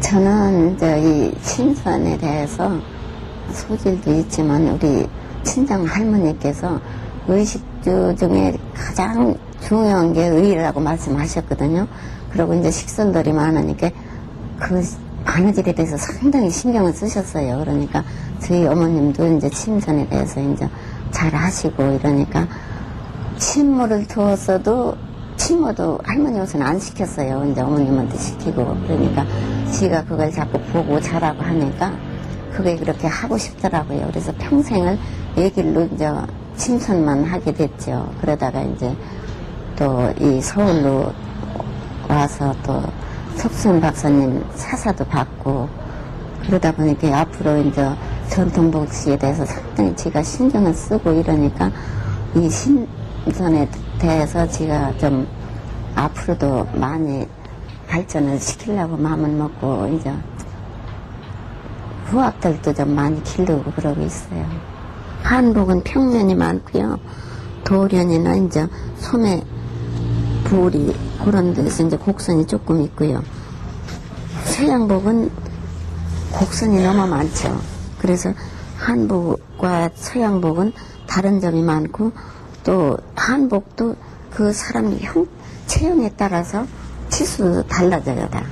저는 이 친선에 대해서 소질도 있지만 우리 친정 할머니께서 의식주 중에 가장 중요한 게 의라고 말씀하셨거든요. 그리고 이제 식선들이 많으니까 그 바느질에 대해서 상당히 신경을 쓰셨어요. 그러니까 저희 어머님도 이제 침선에 대해서 이제 잘 하시고 이러니까 침물을 두었어도 침어도 할머니 옷은 안 시켰어요. 이제 어머님한테 시키고 그러니까 지가 그걸 자꾸 보고 잘하고 하니까 그게 그렇게 하고 싶더라고요. 그래서 평생을 이 길로 이제 침선만 하게 됐죠. 그러다가 이제 또 이 서울로 와서 또 석순 박사님 사사도 받고 그러다 보니까 앞으로 이제 전통복지에 대해서 상당히 제가 신경을 쓰고 이러니까 이 신선에 대해서 제가 좀 앞으로도 많이 발전을 시키려고 마음을 먹고 이제 후학들도 좀 많이 기르고 그러고 있어요. 한복은 평면이 많고요. 도련이나 이제 소매 부리 그런 데서 이제 곡선이 조금 있고요. 서양복은 곡선이 너무 많죠. 그래서 한복과 서양복은 다른 점이 많고 또 한복도 그 사람 형 체형에 따라서 치수도 달라져요 다.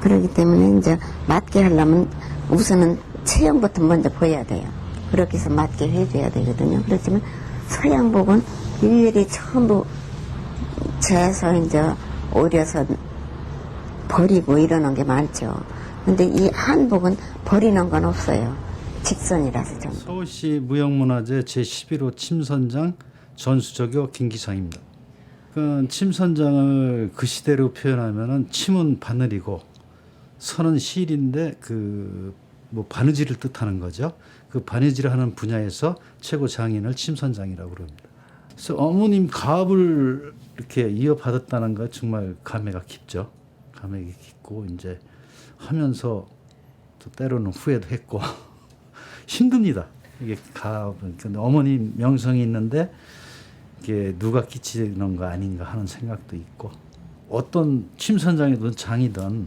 그렇기 때문에 이제 맞게 하려면 우선은 체형부터 먼저 보여야 돼요. 그렇게 해서 맞게 해줘야 되거든요. 그렇지만 서양복은 일일이 전부 재서 이제 오려서 버리고 이러는 게 많죠. 근데 이 한복은 버리는 건 없어요. 직선이라서 좀. 서울시 무형문화재 제11호 침선장 전수저교 김기상입니다. 그 침선장을 그 시대로 표현하면은 침은 바늘이고 선은 실인데 그 뭐 바느질을 뜻하는 거죠. 그 바느질을 하는 분야에서 최고 장인을 침선장이라고 그럽니다. 그래서 어머님 가업을 이렇게 이어받았다는 거 정말 감회가 깊죠. 감회가 깊고 이제 하면서 또 때로는 후회도 했고 힘듭니다. 이게 가업은 근데 어머니 명성이 있는데 이게 누가 끼치는 거 아닌가 하는 생각도 있고 어떤 침선장이든 장이든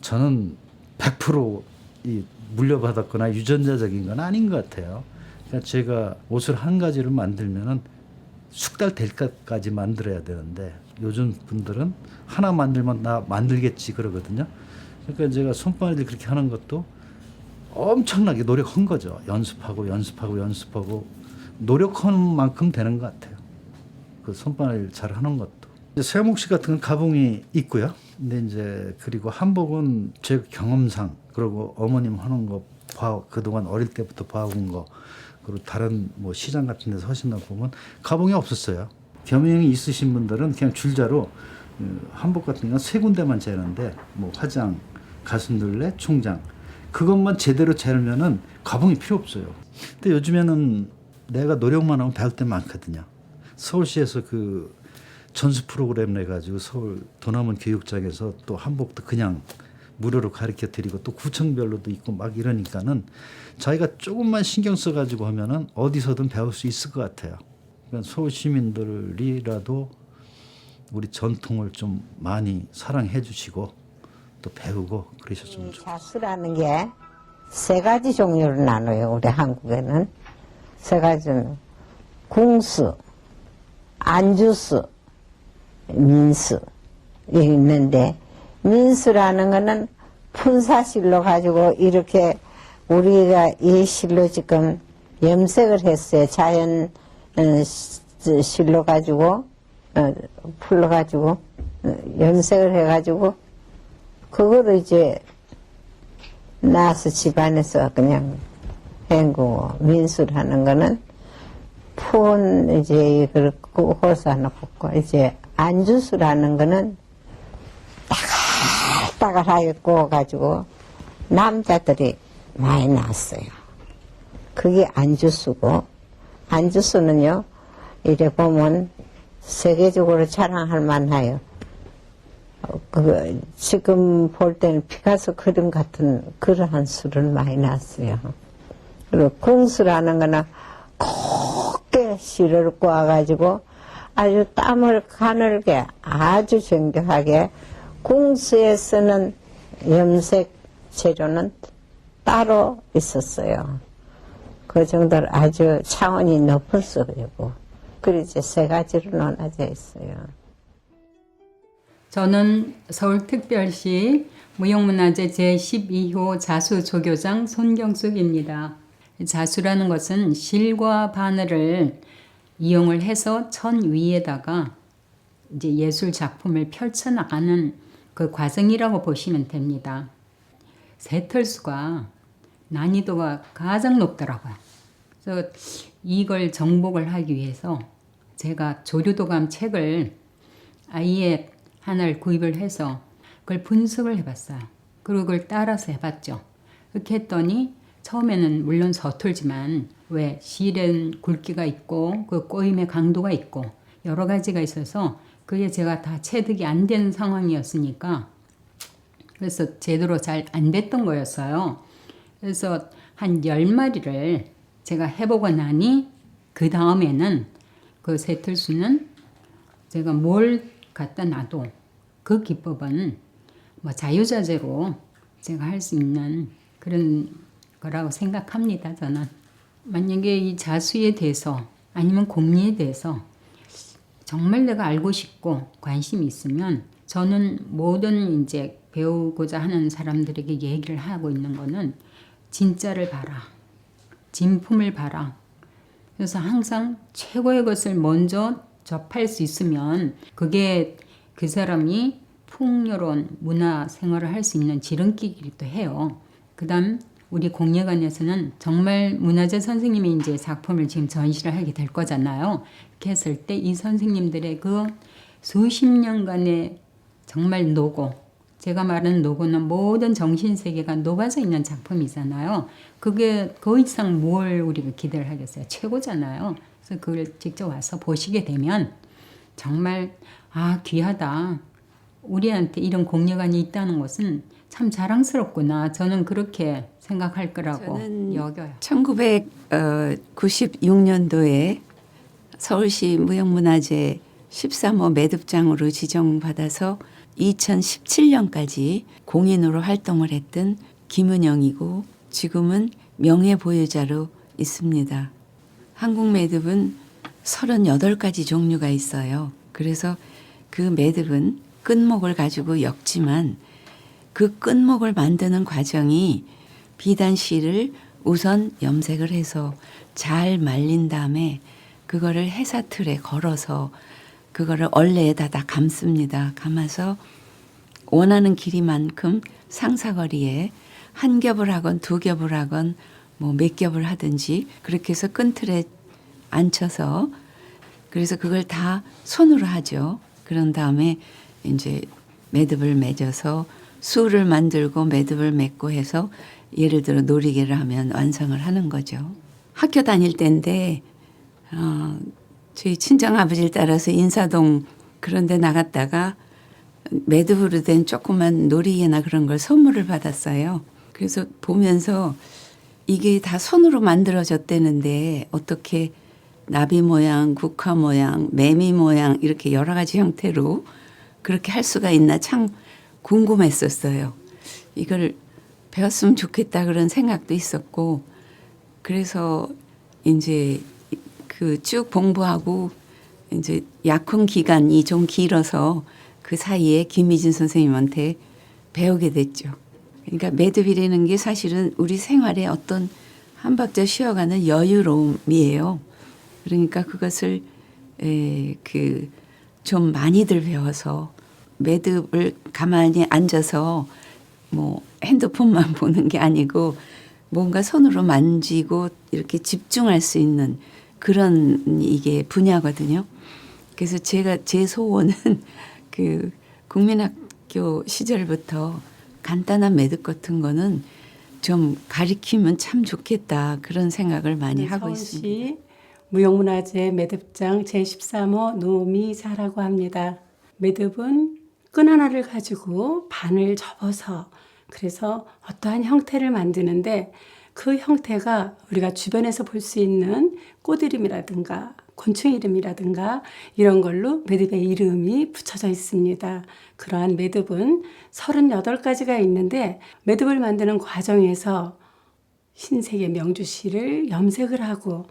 저는 100%이 물려받았거나 유전자적인 건 아닌 것 같아요. 그러니까 제가 옷을 한 가지를 만들면은 숙달 될 것까지 만들어야 되는데 요즘 분들은 하나 만들면 나 만들겠지 그러거든요. 그러니까 제가 손바느질 그렇게 하는 것도 엄청나게 노력한 거죠. 연습하고 연습하고 연습하고 노력하는 만큼 되는 것 같아요. 그 손바늘 잘 하는 것도. 세목 씨 같은 건 가봉이 있고요. 근데 이제 그리고 한복은 제 경험상 그리고 어머님 하는 거 봐, 그동안 어릴 때부터 봐온 거 그리고 다른 뭐 시장 같은 데서 하신 거 보면 가봉이 없었어요. 겸용이 있으신 분들은 그냥 줄자로 어, 한복 같은 건세 군데만 재는데 뭐 화장, 가슴둘레, 총장 그것만 제대로 재면은 가봉이 필요 없어요. 근데 요즘에는 내가 노력만 하면 배울 때 많거든요. 서울시에서 그 전수 프로그램 내 가지고 서울 도남원 교육장에서 또 한복도 그냥 무료로 가르쳐 드리고 또 구청별로도 있고 막 이러니까는 자기가 조금만 신경 써 가지고 하면은 어디서든 배울 수 있을 것 같아요. 그러니까 서울 시민들이라도 우리 전통을 좀 많이 사랑해 주시고 또 배우고 그러셨으면 좋겠어요. 자수라는 게 세 가지 종류로 나눠요. 우리 한국에는 세 가지는 궁수, 안주수, 민수 이게 있는데 민수라는 거는 분사실로 가지고 이렇게 우리가 이 실로 지금 염색을 했어요. 자연 어, 시- 실로 가지고 어, 풀로 가지고 어, 염색을 해가지고 그거를 이제 나서 집안에서 그냥 헹구고 민수라는 거는 푼 이제 그렇고 호사놓고 이제 안주수라는 거는 따글따글하게 구워가지고 남자들이 많이 났어요. 그게 안주수고 안주수는요 이래 보면 세계적으로 자랑할 만해요. 어, 그, 지금 볼 때는 피카소 그림 같은 그러한 수를 많이 났어요. 그리고 궁수라는 거는 곱게 실을 꼬아가지고 아주 땀을 가늘게 아주 정교하게 궁수에 쓰는 염색 재료는 따로 있었어요. 그 정도로 아주 차원이 높은 속이고 그리고 세 가지로 나눠져 있어요. 저는 서울특별시 무형문화재 제12호 자수 조교장 손경숙입니다. 자수라는 것은 실과 바늘을 이용을 해서 천 위에다가 이제 예술 작품을 펼쳐 나가는 그 과정이라고 보시면 됩니다. 새털수가 난이도가 가장 높더라고요. 그래서 이걸 정복을 하기 위해서 제가 조류도감 책을 아예 하나를 구입을 해서 그걸 분석을 해봤어요. 그리고 그걸 따라서 해봤죠. 그렇게 했더니 처음에는 물론 서툴지만 왜 실은 굵기가 있고 그 꼬임의 강도가 있고 여러 가지가 있어서 그게 제가 다 체득이 안 되는 상황이었으니까 그래서 제대로 잘 안 됐던 거였어요. 그래서 한 10마리를 제가 해보고 나니 그 다음에는 그 새틀수는 제가 뭘 갖다 놔도 그 기법은 뭐 자유자재로 제가 할 수 있는 그런 거라고 생각합니다. 저는 만약에 이 자수에 대해서 아니면 공리에 대해서 정말 내가 알고 싶고 관심이 있으면 저는 모든 이제 배우고자 하는 사람들에게 얘기를 하고 있는 거는 진짜를 봐라. 진품을 봐라. 그래서 항상 최고의 것을 먼저 접할 수 있으면 그게 그 사람이 풍요로운 문화 생활을 할 수 있는 지름길이기도 해요. 그 다음 우리 공예관에서는 정말 문화재 선생님이 이제 작품을 지금 전시를 하게 될 거잖아요. 이렇게 했을 때 이 선생님들의 그 수십 년간의 정말 노고, 제가 말하는 노고는 모든 정신 세계가 녹아져 있는 작품이잖아요. 그게 그 이상 뭘 우리가 기대를 하겠어요? 최고잖아요. 그래서 그걸 직접 와서 보시게 되면 정말 아 귀하다. 우리한테 이런 공예관이 있다는 것은 참 자랑스럽구나. 저는 그렇게 생각할 거라고 저는 여겨요. 1996년도에 서울시 무형문화재 13호 매듭장으로 지정받아서 2017년까지 공인으로 활동을 했던 김은영이고 지금은 명예보유자로 있습니다. 한국 매듭은 38가지 종류가 있어요. 그래서 그 매듭은 끝목을 가지고 엮지만 그 끝목을 만드는 과정이 비단실을 우선 염색을 해서 잘 말린 다음에 그거를 해사틀에 걸어서 그거를 얼레에다 다 감습니다. 감아서 원하는 길이만큼 상사거리에 한 겹을 하건 두 겹을 하건 뭐 몇 겹을 하든지 그렇게 해서 끈틀에 앉혀서 그래서 그걸 다 손으로 하죠. 그런 다음에 이제 매듭을 맺어서 수를 만들고 매듭을 맺고 해서 예를 들어 놀이개를 하면 완성을 하는 거죠. 학교 다닐 때인데 어, 저희 친정 아버지를 따라서 인사동 그런 데 나갔다가 매듭으로 된 조그만 놀이개나 그런 걸 선물을 받았어요. 그래서 보면서 이게 다 손으로 만들어졌다는데 어떻게 나비 모양, 국화 모양, 매미 모양 이렇게 여러 가지 형태로 그렇게 할 수가 있나 참 궁금했었어요. 이걸 배웠으면 좋겠다 그런 생각도 있었고 그래서 이제 그 쭉 공부하고 이제 약혼 기간이 좀 길어서 그 사이에 김미진 선생님한테 배우게 됐죠. 그러니까 매듭이라는 게 사실은 우리 생활의 어떤 한 박자 쉬어가는 여유로움이에요. 그러니까 그것을 그 좀 많이들 배워서 매듭을 가만히 앉아서 뭐 핸드폰만 보는 게 아니고 뭔가 손으로 만지고 이렇게 집중할 수 있는 그런 이게 분야거든요. 그래서 제가 제 소원은 그 국민학교 시절부터 간단한 매듭 같은 거는 좀 가리키면 참 좋겠다 그런 생각을 많이 하고 있습니다. 네, 무형문화재 매듭장 제13호 노미사라고 합니다. 매듭은 끈 하나를 가지고 반을 접어서 그래서 어떠한 형태를 만드는데 그 형태가 우리가 주변에서 볼 수 있는 꼬드림이라든가 곤충 이름이라든가 이런 걸로 매듭의 이름이 붙여져 있습니다. 그러한 매듭은 38가지가 있는데 매듭을 만드는 과정에서 흰색의 명주실을 염색을 하고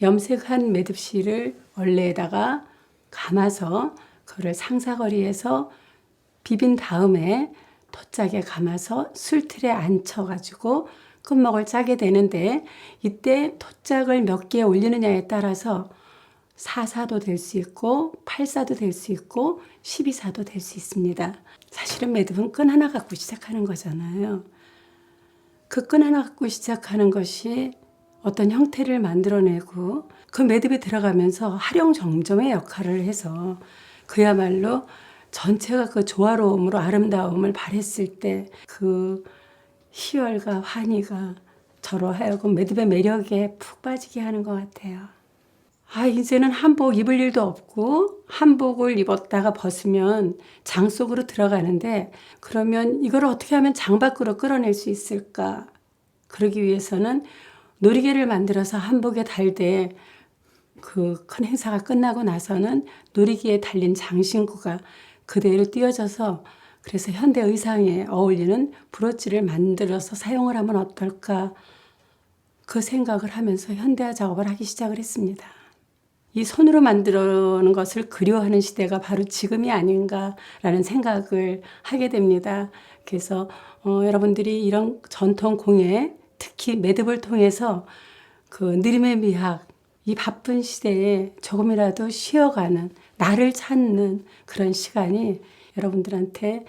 염색한 매듭실을 원래에다가 감아서 그를 상사거리에서 비빈 다음에 톳짝에 감아서 술틀에 앉혀가지고 끝목을 짜게 되는데 이때 톳짝을 몇 개 올리느냐에 따라서 사사도 될 수 있고 팔사도 될 수 있고 십이사도 될 수 있습니다. 사실은 매듭은 끈 하나 갖고 시작하는 거잖아요. 그 끈 하나 갖고 시작하는 것이 어떤 형태를 만들어내고 그 매듭에 들어가면서 활용정점의 역할을 해서 그야말로 전체가 그 조화로움으로 아름다움을 발했을 때 그 희열과 환희가 저로 하여금 매듭의 매력에 푹 빠지게 하는 것 같아요. 아, 이제는 한복 입을 일도 없고 한복을 입었다가 벗으면 장 속으로 들어가는데 그러면 이걸 어떻게 하면 장 밖으로 끌어낼 수 있을까? 그러기 위해서는 놀이개를 만들어서 한복에 달되 그 큰 행사가 끝나고 나서는 놀이기에 달린 장신구가 그대로 띄어져서 그래서 현대 의상에 어울리는 브로치를 만들어서 사용을 하면 어떨까 그 생각을 하면서 현대화 작업을 하기 시작을 했습니다. 이 손으로 만들어는 것을 그리워하는 시대가 바로 지금이 아닌가라는 생각을 하게 됩니다. 그래서 어, 여러분들이 이런 전통 공예, 특히 매듭을 통해서 그 느림의 미학, 이 바쁜 시대에 조금이라도 쉬어가는, 나를 찾는 그런 시간이 여러분들한테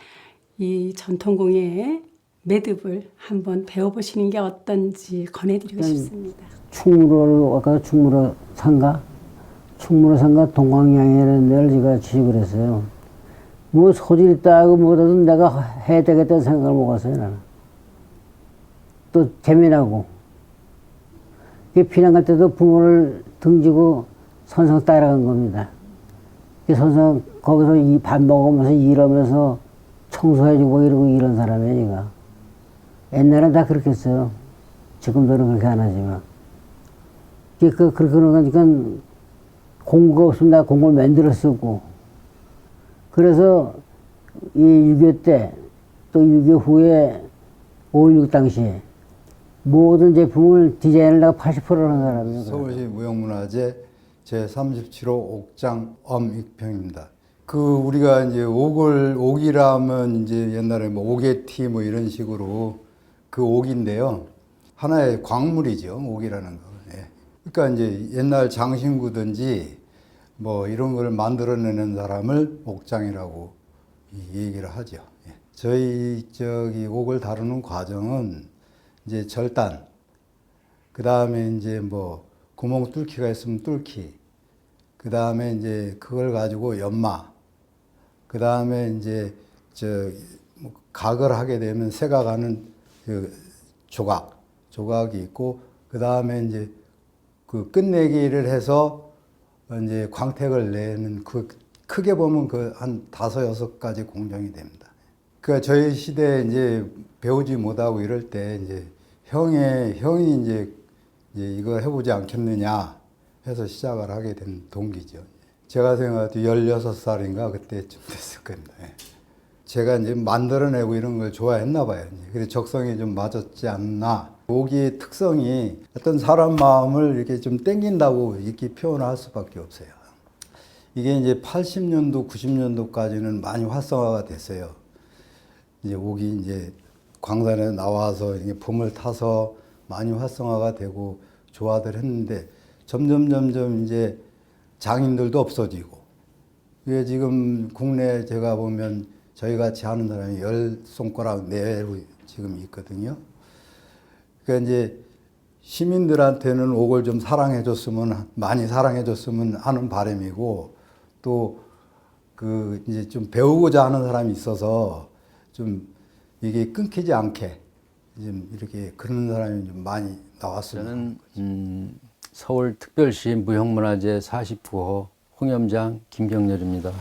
이 전통 공예의 매듭을 한번 배워보시는 게 어떤지 권해드리고 싶습니다. 충무로 아까 충무로 상가 충무로 상가 동광양이라는 데를 제가 취직을 했어요. 뭐 소질 있다고 뭐라도 내가 해야 되겠다는 생각을 먹었어요 나는. 또 재미나고. 그 피난 갈 때도 부모를 등지고 선상 따라간 겁니다. 그 선상 거기서 이 밥 먹으면서 일하면서 청소해주고 이러고 이런 사람이에요 제가. 옛날엔 다 그렇게 했어요. 지금도는 그렇게 안 하지만. 그, 그, 그렇게 그러니까 공부가 없으면 나 공부를 만들어 쓰고. 그래서 이 6.25 때, 또 6.25 후에 5.16 당시에 모든 제품을 디자인을 내가 80%를 한 사람이에요. 서울시 무형문화재 제37호 옥장 엄익평입니다. 그 우리가 이제 옥을 옥이라면 이제 옛날에 뭐 오게티 뭐 이런 식으로 그 옥인데요. 하나의 광물이죠. 옥이라는 거. 예. 그러니까 이제 옛날 장신구든지 뭐 이런 걸 만들어내는 사람을 옥장이라고 이 얘기를 하죠. 예. 저희 저기 옥을 다루는 과정은 이제 절단, 그 다음에 이제 뭐 구멍 뚫기가 있으면 뚫기, 그 다음에 이제 그걸 가지고 연마, 그 다음에 이제 저뭐 각을 하게 되면 새가 가는 그 조각, 조각이 있고, 그 다음에 이제 그 끝내기를 해서 이제 광택을 내는 그 크게 보면 그 한 다섯 여섯 가지 공정이 됩니다. 그러니까 저희 시대에 이제 배우지 못하고 이럴 때 이제 형의 형이 이제 이거 해보지 않겠느냐 해서 시작을 하게 된 동기죠. 제가 생각할 때 16살인가 그때쯤 됐을 겁니다. 예. 제가 이제 만들어내고 이런 걸 좋아했나 봐요. 그래서 적성이 좀 맞았지 않나. 옥의 특성이 어떤 사람 마음을 이렇게 좀 땡긴다고 이렇게 표현할 수밖에 없어요. 이게 이제 80년도, 90년도까지는 많이 활성화가 됐어요. 이제 옥이 이제 광산에 나와서 이게 봄을 타서 많이 활성화가 되고 조화들 했는데 점점 점점 이제 장인들도 없어지고 이게 지금 국내 제가 보면 저희 같이 하는 사람이 열 손가락 내로 지금 있거든요. 그러니까 이제 시민들한테는 옥을 좀 사랑해 줬으면 많이 사랑해 줬으면 하는 바람이고 또 그 이제 좀 배우고자 하는 사람이 있어서 좀 이게 끊기지 않게 좀 이렇게 그런 사람이 좀 많이 나왔으면 저는 음, 서울특별시 무형문화재 49호 홍염장 김경렬입니다.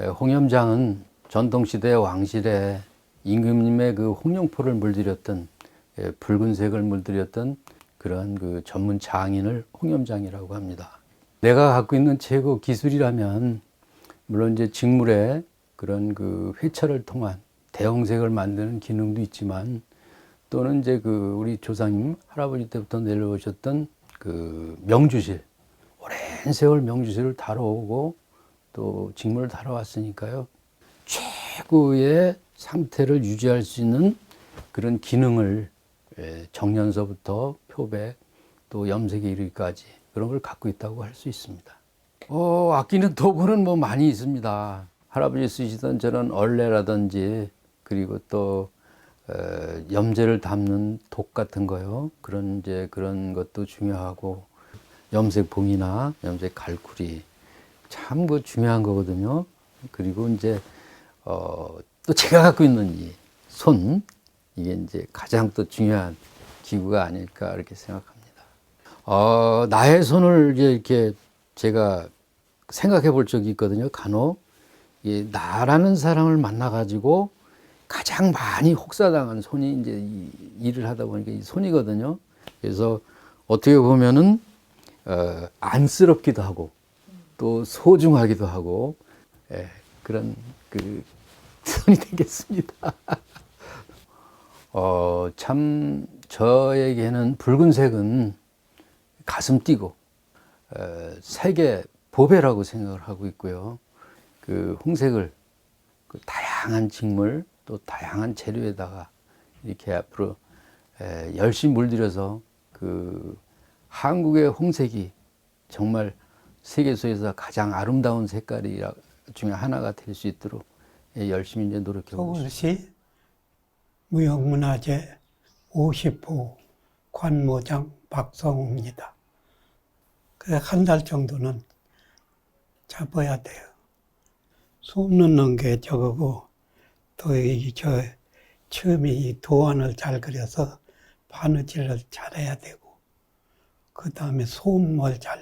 에, 홍염장은 전통시대 왕실에 임금님의 그 홍룡포를 물들였던 예, 붉은색을 물들였던 그런 그 전문 장인을 홍염장이라고 합니다. 내가 갖고 있는 최고 기술이라면 물론 이제 직물의 그런 그 회차를 통한 대형색을 만드는 기능도 있지만 또는 이제 그 우리 조상님 할아버지 때부터 내려오셨던 그 명주실 오랜 세월 명주실을 다뤄오고 또 직물을 다뤄왔으니까요 최고의 상태를 유지할 수 있는 그런 기능을 예, 정년서부터 표백 또 염색에 이르기까지 그런 걸 갖고 있다고 할 수 있습니다. 어, 아끼는 도구는 뭐 많이 있습니다. 할아버지 쓰시던 저런 얼레라든지 그리고 또 어, 염제를 담는 독 같은 거요. 그런 이제 그런 것도 중요하고 염색 봉이나 염색 갈쿠리 참 그 중요한 거거든요. 그리고 이제 어, 또 제가 갖고 있는 이 손 이게 이제 가장 또 중요한 기구가 아닐까 이렇게 생각합니다. 어, 나의 손을 이제 이렇게 제가 생각해 볼 적이 있거든요. 간혹 이 나라는 사람을 만나 가지고 가장 많이 혹사당한 손이 이제 이 일을 하다 보니까 이 손이거든요. 그래서 어떻게 보면은 어, 안쓰럽기도 하고 또 소중하기도 하고 예, 그런 그 손이 되겠습니다. 어, 참 저에게는 붉은색은 가슴 뛰고 어, 세계 보배라고 생각을 하고 있고요. 그 홍색을 그 다양한 직물 또 다양한 재료에다가 이렇게 앞으로 에, 열심히 물들여서 그 한국의 홍색이 정말 세계소에서 가장 아름다운 색깔이 중에 하나가 될 수 있도록 예, 열심히 이제 노력해 보고 있습니다. 무형문화재 50호 관모장 박성우입니다. 그한달 정도는 잡아야 돼요. 수업 넣는 게 저거고 또 이 저 처음에 이 도안을 잘 그려서 바느질을 잘해야 되고 그 다음에 소음을 잘